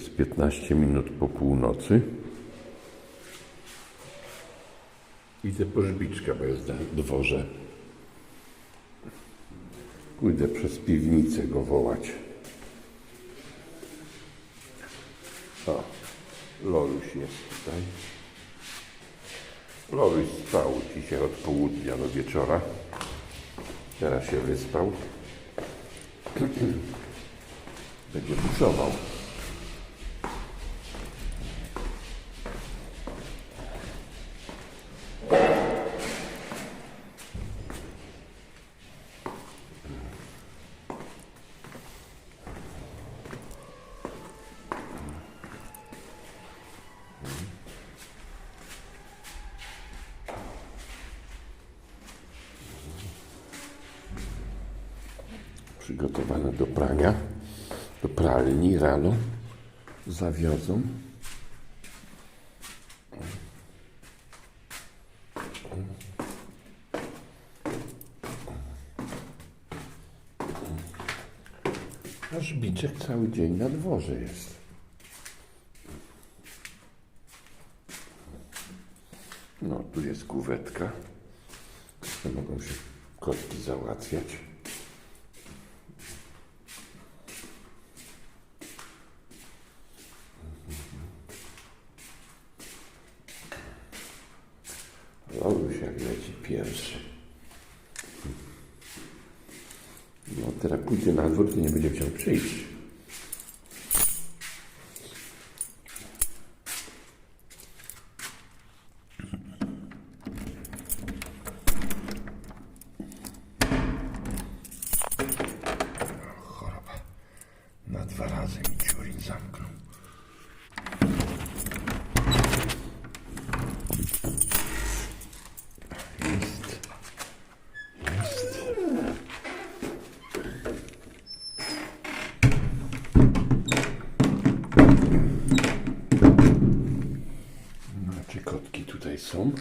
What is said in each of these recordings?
Jest 15 minut po północy. Idę po żbiczka, bo jest na dworze. Pójdę przez piwnicę go wołać. O, Loluś jest tutaj. Loluś spał dzisiaj od południa do wieczora. Teraz się wyspał. Będzie buszował. Przygotowane do prania. Do pralni rano. Zawiozą. A żbiczek cały dzień na dworze jest. No, tu jest kuwetka. Mogą się kotki załatwiać. Loluś jak leci pierwszy. No teraz pójdzie na dwór, to nie będzie chciał przyjść. Choroba. Na dwa razy mi dziurin zamknął. Jest. Jest. No, a czy kotki tutaj są?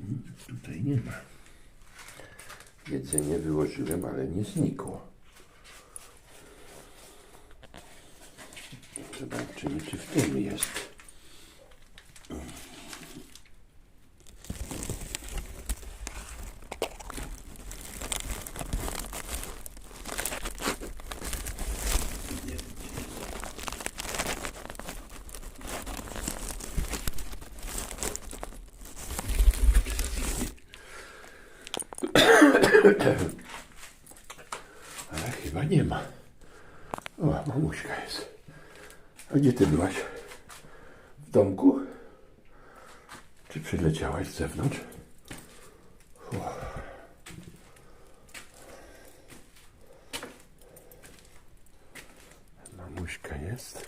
Mm, Tutaj nie ma. Jedzenie wyłożyłem, ale nie znikło. Zobaczymy, czy w tym jest. Ale chyba nie ma. O, mamuśka jest. A gdzie ty byłaś? W domku? Czy przyleciałaś z zewnątrz? Uff. Mamuśka jest.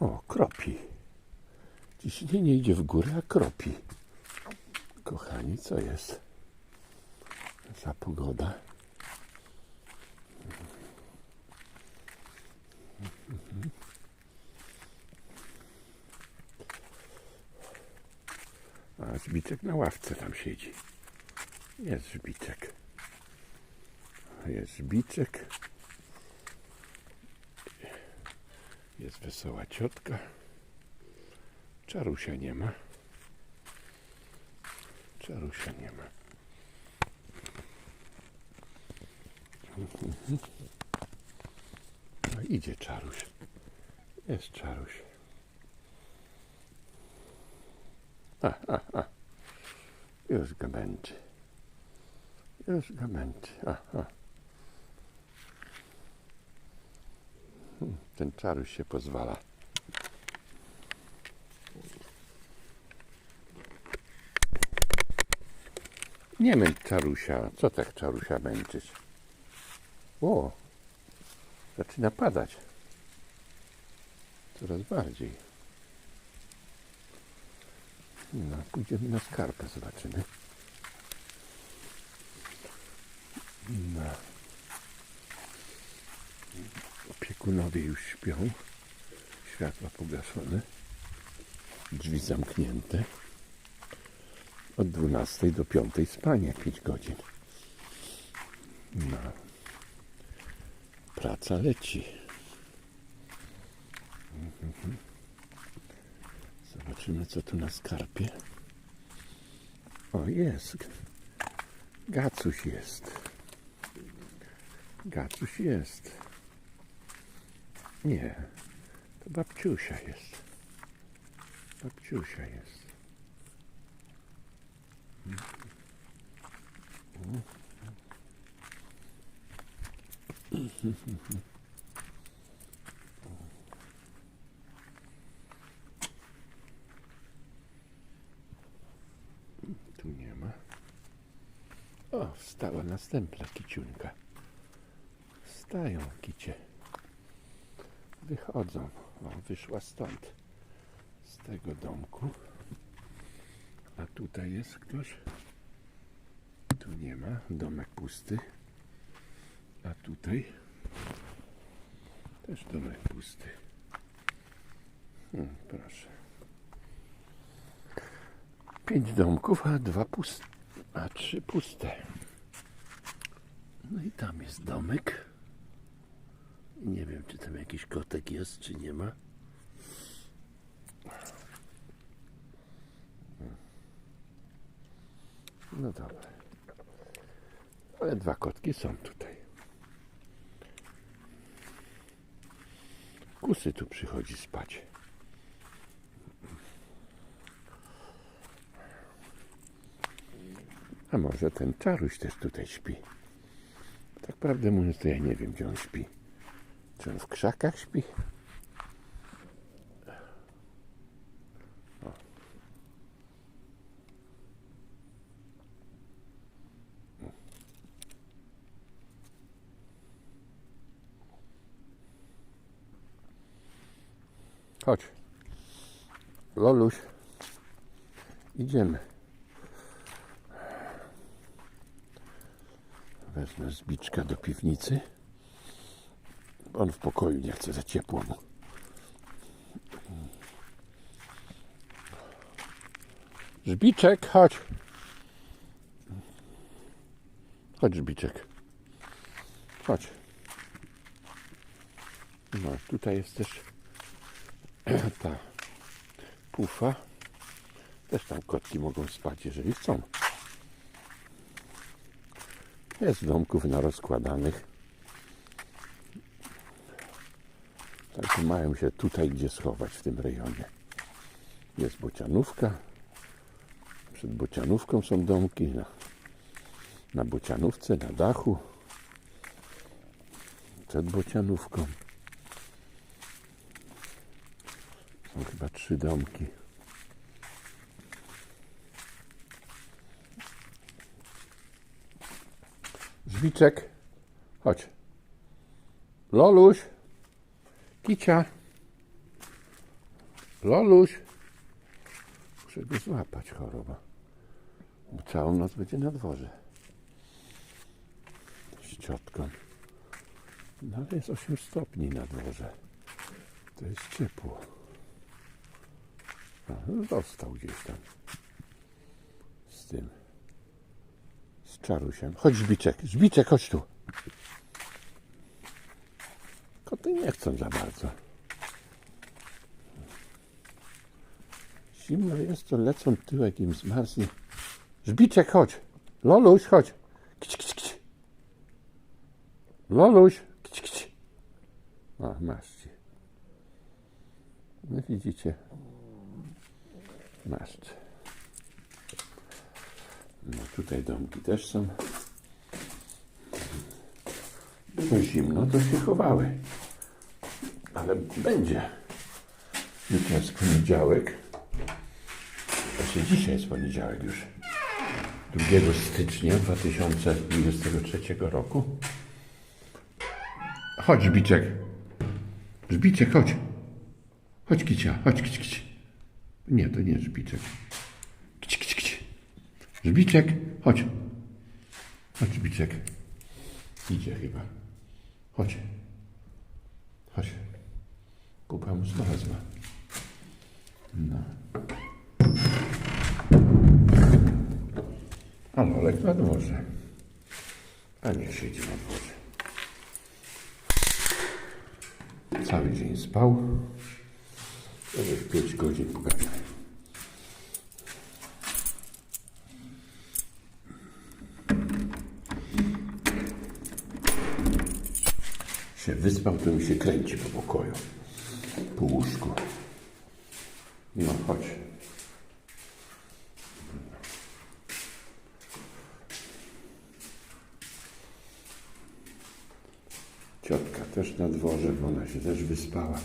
O, kropi. Ciśnienie idzie w górę, a kropi. Kochani, co jest? Za pogoda. A żbiczek na ławce tam siedzi. Jest żbiczek. Jest żbiczek. Jest wesoła ciotka. Czarusia nie ma. Czarusia nie ma. No idzie Czaruś. Jest Czaruś. A, a, a. Już go męczy. Już go męczy. A, a. Ten Czaruś się pozwala. Nie męcz Czarusia. Co tak Czarusia męczyć? O, zaczyna padać. Coraz bardziej. No, pójdziemy na skarpę, zobaczymy. No. Opiekunowie już śpią. Światła pogaszone. Drzwi zamknięte. Od 12 do 5 spanie 5 godzin. No. Praca leci. Zobaczymy, co tu na skarpie. O, jest. Gacuś jest. Gacuś jest. Nie. To babciusia jest. Babciusia jest. Tu nie ma. O, wstała następna kiciunka. Wstają kicie. Wychodzą. O, wyszła stąd. Z tego domku. A tutaj jest ktoś. Tu nie ma. Domek pusty. A tutaj też domek pusty. Hmm, proszę. Pięć domków, a dwa puste. A trzy puste. No i tam jest domek. Nie wiem, czy tam jakiś kotek jest, czy nie ma. No dobra. Ale dwa kotki są tutaj. Kusy tu przychodzi spać. A może ten czaruś też tutaj śpi? Tak prawdę mówiąc, to ja nie wiem, gdzie on śpi. Czy on w krzakach śpi? Chodź. Loluś. Idziemy. Wezmę zbiczka do piwnicy. On w pokoju nie chce za ciepło mu. Żbiczek, chodź. Chodź, Żbiczek. Chodź. No, tutaj jest też ta pufa. Też tam kotki mogą spać, jeżeli chcą. Jest domków narozkładanych. Także mają się tutaj gdzie schować w tym rejonie. Jest bocianówka. Przed bocianówką są domki. Na, na bocianówce, na dachu. Przed bocianówką. Chyba trzy domki. Żwiczek, chodź. Loluś, Kicia. Loluś. Muszę go złapać choroba. Bo całą noc będzie na dworze. Z ciotką. No ale jest 8 stopni na dworze. To jest ciepło. A, dostał gdzieś tam. Z tym. Z czarusiem. Chodź Żbiczek. Żbiczek, chodź tu. Koty nie chcą za bardzo. Zimno jest, to lecą tyłek im zmarznie. Żbiczek, chodź. Loluś, chodź. Kić, kić, kić. Loluś. O, masz ci. No widzicie. Masz. No tutaj domki też są. Było zimno, to się chowały. Ale będzie. Jutro jest poniedziałek. Znaczy dzisiaj jest poniedziałek już. 2 stycznia 2023 roku. Chodź, Żbiczek. Żbiczek, chodź. Chodź, Kicia, chodź, kić. Nie, to nie Żbiczek. Kić, kić, kić. Żbiczek, chodź. Chodź, Żbiczek. Idzie chyba. Chodź. Chodź. Pupa mu znalazła. No. A Lolek na dworze. A nie siedzi na dworze. Cały dzień spał. Żeby 5 godzin pogadał. Się wyspał, to mi się kręci po pokoju. Po łóżku. No chodź. Ciotka też na dworze, bo ona się też wyspała.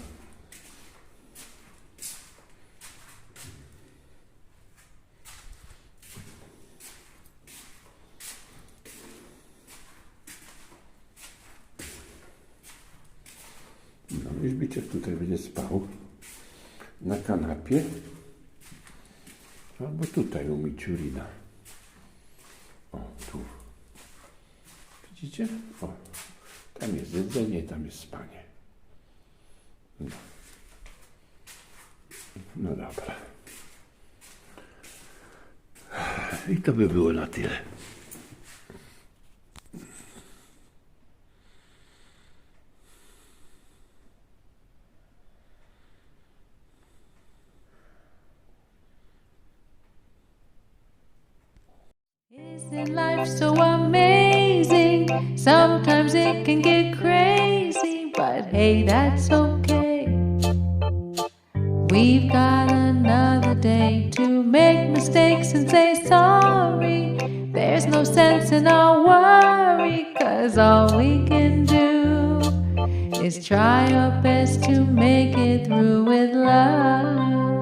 Zbiciek tutaj będzie spał na kanapie albo tutaj u Miciurina. O, tu. Widzicie? O, tam jest jedzenie, tam jest spanie. No, no dobra. I to by było na tyle. We've got another day to make mistakes and say sorry. There's no sense in our worry, cause all we can do is try our best to make it through with love.